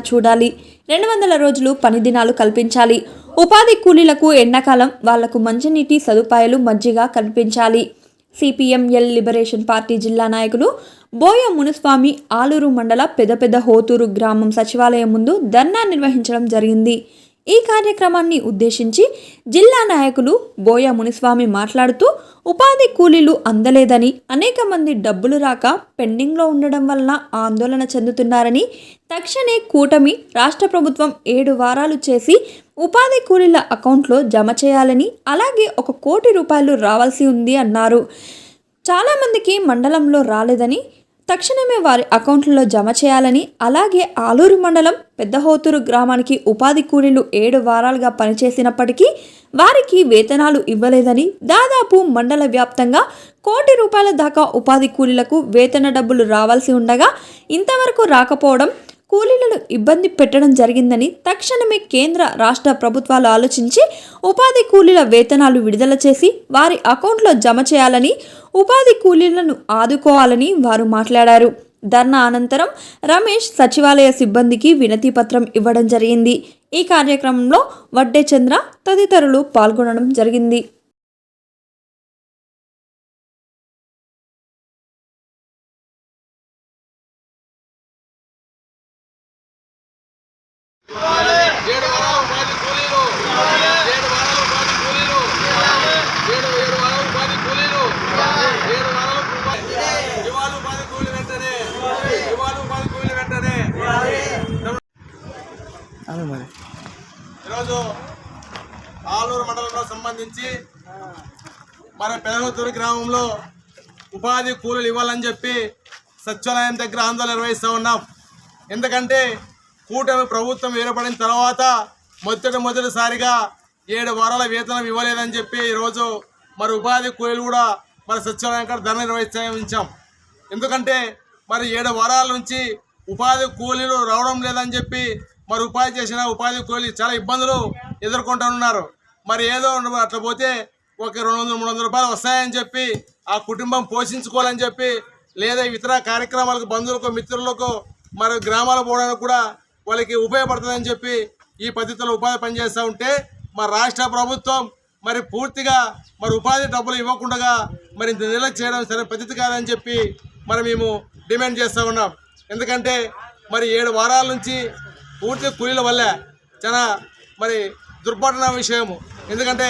చూడాలి. రెండు వందల రోజులు పని దినాలు కల్పించాలి. ఉపాధి కూలీలకు ఎండాకాలం వాళ్ళకు మంచినీటి సదుపాయాలు మజ్జిగ కల్పించాలి. సిపిఎంఎల్ లిబరేషన్ పార్టీ జిల్లా నాయకులు బోయ మునుస్వామి ఆలూరు మండల పెద్ద పెద్ద హోతూరు గ్రామం సచివాలయం ముందు ధర్నా నిర్వహించడం జరిగింది. ఈ కార్యక్రమాన్ని ఉద్దేశించి జిల్లా నాయకులు బోయ మునిస్వామి మాట్లాడుతూ ఉపాధి కూలీలు అందలేదని అనేక మంది డబ్బులు రాక పెండింగ్లో ఉండడం వలన ఆందోళన చెందుతున్నారని తక్షణే కూటమి రాష్ట్ర ప్రభుత్వం ఏడు వారాలు చేసి ఉపాధి కూలీల అకౌంట్లో జమ చేయాలని అలాగే ఒక కోటి రూపాయలు రావాల్సి ఉంది అన్నారు. చాలామందికి మండలంలో రాలేదని తక్షణమే వారి అకౌంట్లలో జమ చేయాలని అలాగే ఆలూరు మండలం పెద్దహోతూరు గ్రామానికి ఉపాధి కూలీలు ఏడు వారాలుగా పనిచేసినప్పటికీ వారికి వేతనాలు ఇవ్వలేదని దాదాపు మండల వ్యాప్తంగా కోటి రూపాయల దాకా ఉపాధి కూలీలకు వేతన డబ్బులు రావాల్సి ఉండగా ఇంతవరకు రాకపోవడం కూలీలను ఇబ్బంది పెట్టడం జరిగిందని తక్షణమే కేంద్ర రాష్ట్ర ప్రభుత్వాలు ఆలోచించి ఉపాధి కూలీల వేతనాలు విడుదల చేసి వారి అకౌంట్లో జమ చేయాలని ఉపాధి కూలీలను ఆదుకోవాలని వారు మాట్లాడారు. ధర్నా అనంతరం రమేష్ సచివాలయ సిబ్బందికి వినతి పత్రం ఇవ్వడం జరిగింది. ఈ కార్యక్రమంలో వడ్డే చంద్ర తదితరులు పాల్గొనడం జరిగింది ఏడు వారాల ఉపాధి కూలీలు ఏడు వారాల ఉపాధి కూలీలు ఏడు ఏడు వారాల ఉపాధి కూలీలు ఏడు వారాల ఉపాధి ఇవాళ ఉపాధి కూలీ వెంటనే ఇవాళ ఉపాధి కూలీ వెంటనే ఈరోజు ఆలూరు మండలంలో సంబంధించి మన పెదవతూరు గ్రామంలో ఉపాధి కూలీలు ఇవ్వాలని చెప్పి సచివాలయం దగ్గర ఆందోళన నిర్వహిస్తూ ఉన్నాం. ఎందుకంటే కూటమి ప్రభుత్వం ఏర్పడిన తర్వాత మొదటి మొదటిసారిగా ఏడు వారాల వేతనం ఇవ్వలేదని చెప్పి ఈరోజు మరి ఉపాధి కూలీలు కూడా మరి సచివాలయం కాడ ధర్నా నిర్వహించాం ఎందుకంటే మరి ఏడు వారాల నుంచి ఉపాధి కూలీలు రావడం లేదని చెప్పి మరి ఉపాధి చేసిన ఉపాధి కూలీలు చాలా ఇబ్బందులు ఎదుర్కొంటూ ఉన్నారు మరి ఏదో అట్లా పోతే ఒక రెండు వందల మూడు వందల రూపాయలు వస్తాయని చెప్పి ఆ కుటుంబం పోషించుకోవాలని చెప్పి లేదా ఇతర కార్యక్రమాలకు బంధువులకు మిత్రులకు మరి గ్రామాలు పోవడానికి కూడా వాళ్ళకి ఉపయోగపడుతుందని చెప్పి ఈ పద్ధతిలో ఉపాధి పనిచేస్తూ ఉంటే మా రాష్ట్ర ప్రభుత్వం మరి పూర్తిగా మరి ఉపాధి డబ్బులు ఇవ్వకుండా మరి ఇంత నిల చేయడం సరైన పద్ధతి కాదని చెప్పి మరి మేము డిమాండ్ చేస్తూ ఉన్నాం. ఎందుకంటే మరి ఏడు వారాల నుంచి పూర్తి కూలీల వల్లే చాలా మరి దుర్ఘటన విషయము. ఎందుకంటే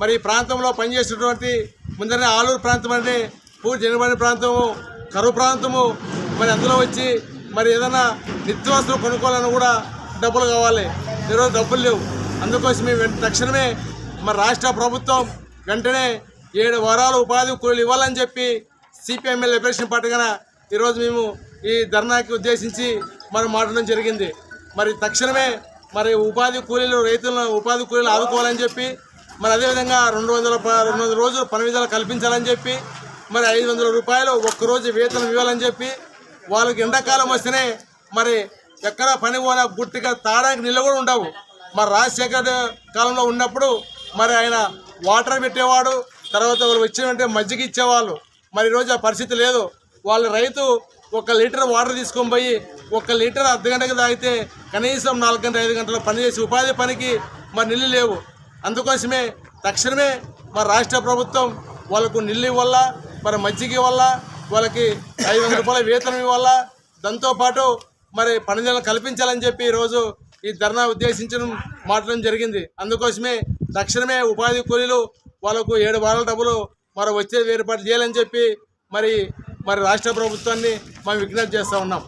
మరి ఈ ప్రాంతంలో పనిచేసినటువంటి ముందరనే ఆలూరు ప్రాంతం అంటే పూర్తి ఎనబడిన ప్రాంతము కరువు ప్రాంతము మరి అందులో వచ్చి మరి ఏదైనా నిత్యవసరం కొనుక్కోవాలని కూడా డబ్బులు కావాలి. ఈరోజు డబ్బులు లేవు. అందుకోసమే వెంట తక్షణమే మరి రాష్ట్ర ప్రభుత్వం వెంటనే ఏడు వారాలు ఉపాధి కూలీలు ఇవ్వాలని చెప్పి సిపిఎంఎల్ లిబరేషన్ పార్టీగా ఈరోజు మేము ఈ ధర్నాకి ఉద్దేశించి మనం మాట్లాడడం జరిగింది. మరి తక్షణమే మరి ఉపాధి కూలీలు రైతులను ఉపాధి కూలీలు ఆదుకోవాలని చెప్పి మరి అదేవిధంగా రెండు వందల ప- రెండు వందల రోజులు పని విధాలు కల్పించాలని చెప్పి మరి ఐదు వందల రూపాయలు ఒక్కరోజు వేతనం ఇవ్వాలని చెప్పి వాళ్ళకి ఎండాకాలం వస్తేనే మరి ఎక్కడ పని పోనా గుట్టిగా తాడానికి నీళ్ళు కూడా ఉండవు. మరి రాజశేఖర్ కాలంలో ఉన్నప్పుడు మరి ఆయన వాటర్ పెట్టేవాడు తర్వాత వాళ్ళు వచ్చినట్టే మజ్జిగ ఇచ్చేవాళ్ళు. మరి ఈరోజు ఆ పరిస్థితి లేదు. వాళ్ళ రైతు ఒక లీటర్ వాటర్ తీసుకొని పోయి ఒక లీటర్ అర్ధగంటకి తాగితే కనీసం నాలుగు గంటల ఐదు గంటలు పనిచేసి ఉపాధి పనికి మరి నీళ్ళు లేవు. అందుకోసమే తక్షణమే మా రాష్ట్ర ప్రభుత్వం వాళ్ళకు నీళ్ళు ఇవ్వాల మరి మజ్జిగ ఇవ్వాల వాళ్ళకి ఐదు వందల రూపాయల వేతనం ఇవ్వాల దాంతోపాటు మరి పనిదినాలు కల్పించాలని చెప్పి ఈరోజు ఈ ధర్నా ఉద్దేశించడం మాట్లాడడం జరిగింది. అందుకోసమే తక్షణమే ఉపాధి కూలీలు వాళ్ళకు ఏడు వారాల డబ్బులు మరి వచ్చేది ఏర్పాటు చేయాలని చెప్పి మరి మరి రాష్ట్ర ప్రభుత్వాన్ని మేము విజ్ఞప్తి చేస్తూ ఉన్నాం.